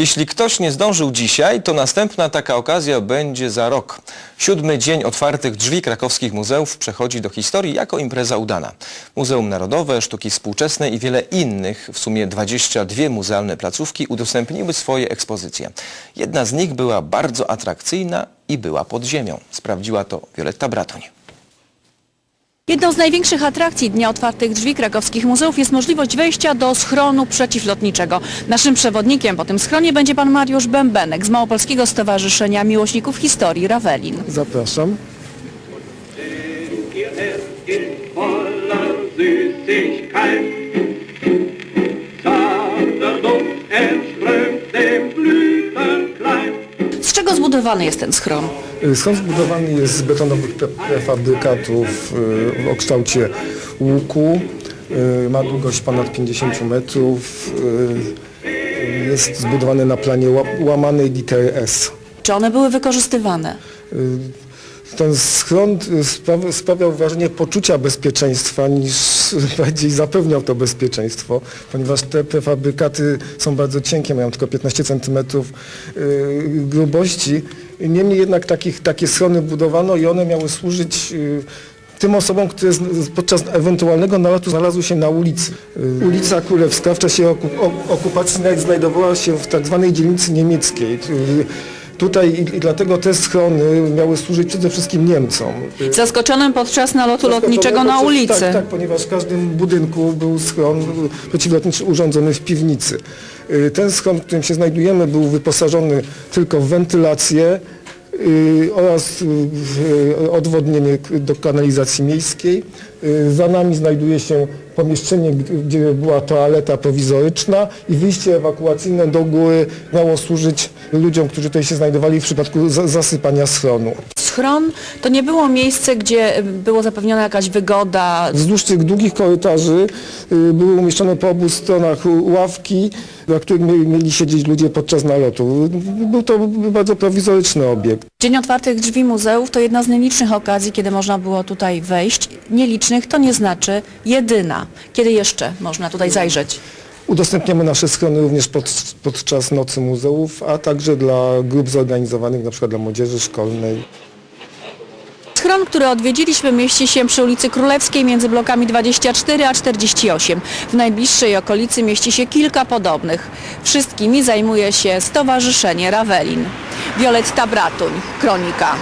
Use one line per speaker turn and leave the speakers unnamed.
Jeśli ktoś nie zdążył dzisiaj, to następna taka okazja będzie za rok. Siódmy dzień otwartych drzwi krakowskich muzeów przechodzi do historii jako impreza udana. Muzeum Narodowe, Sztuki Współczesne i wiele innych, w sumie 22 muzealne placówki udostępniły swoje ekspozycje. Jedna z nich była bardzo atrakcyjna i była pod ziemią. Sprawdziła to Wioletta Bratoń.
Jedną z największych atrakcji Dnia Otwartych Drzwi Krakowskich Muzeów jest możliwość wejścia do schronu przeciwlotniczego. Naszym przewodnikiem po tym schronie będzie pan Mariusz Bębenek z Małopolskiego Stowarzyszenia Miłośników Historii Ravelin.
Zapraszam.
Z czego zbudowany jest ten schron?
Schron zbudowany jest z betonowych pre- prefabrykatów y, o kształcie łuku. Y, Ma długość ponad 50 metrów. Y, Jest zbudowany na planie ła- łamanej litery S.
Czy one były wykorzystywane?
Ten schron y, spra- sprawiał wrażenie poczucia bezpieczeństwa niż bardziej zapewniał to bezpieczeństwo, ponieważ te prefabrykaty są bardzo cienkie, mają tylko 15 cm grubości. Niemniej jednak takich, takie schrony budowano i one miały służyć y, tym osobom, które podczas ewentualnego nalotu znalazły się na ulicy. Y, Ulica Królewska w czasie okupacji znajdowała się w tak zwanej dzielnicy niemieckiej. Tutaj i, i dlatego te schrony miały służyć przede wszystkim Niemcom.
Zaskoczonym podczas nalotu lotniczego na
Podczas-
ulicy.
Tak, tak, ponieważ w każdym budynku był schron przeciwlotniczy urządzony w piwnicy. Y, Ten schron, w którym się znajdujemy, był wyposażony tylko w wentylację oraz y, y, odwodnienie do kanalizacji miejskiej. Y, Za nami znajduje się pomieszczenie, gdzie była toaleta prowizoryczna i wyjście ewakuacyjne do góry miało służyć ludziom, którzy tutaj się znajdowali w przypadku za- zasypania schronu.
Schron to nie było miejsce, gdzie y, było zapewniona jakaś wygoda.
Wzdłuż tych długich korytarzy y, były umieszczone po obu stronach ławki, na których mie- mieli siedzieć ludzie podczas nalotu. Był to bardzo prowizoryczny obiekt.
Dzień Otwartych Drzwi Muzeów to jedna z nielicznych okazji, kiedy można było tutaj wejść. Nielicznych to nie znaczy jedyna. Kiedy jeszcze można tutaj zajrzeć?
Udostępniamy nasze schrony również pod, podczas Nocy Muzeów, a także dla grup zorganizowanych, na przykład dla młodzieży szkolnej.
Schron, który odwiedziliśmy, mieści się przy ulicy Królewskiej między blokami 24 a 48. W najbliższej okolicy mieści się kilka podobnych. Wszystkimi zajmuje się Stowarzyszenie Ravelin. Wioletta Bratuń, Kronika.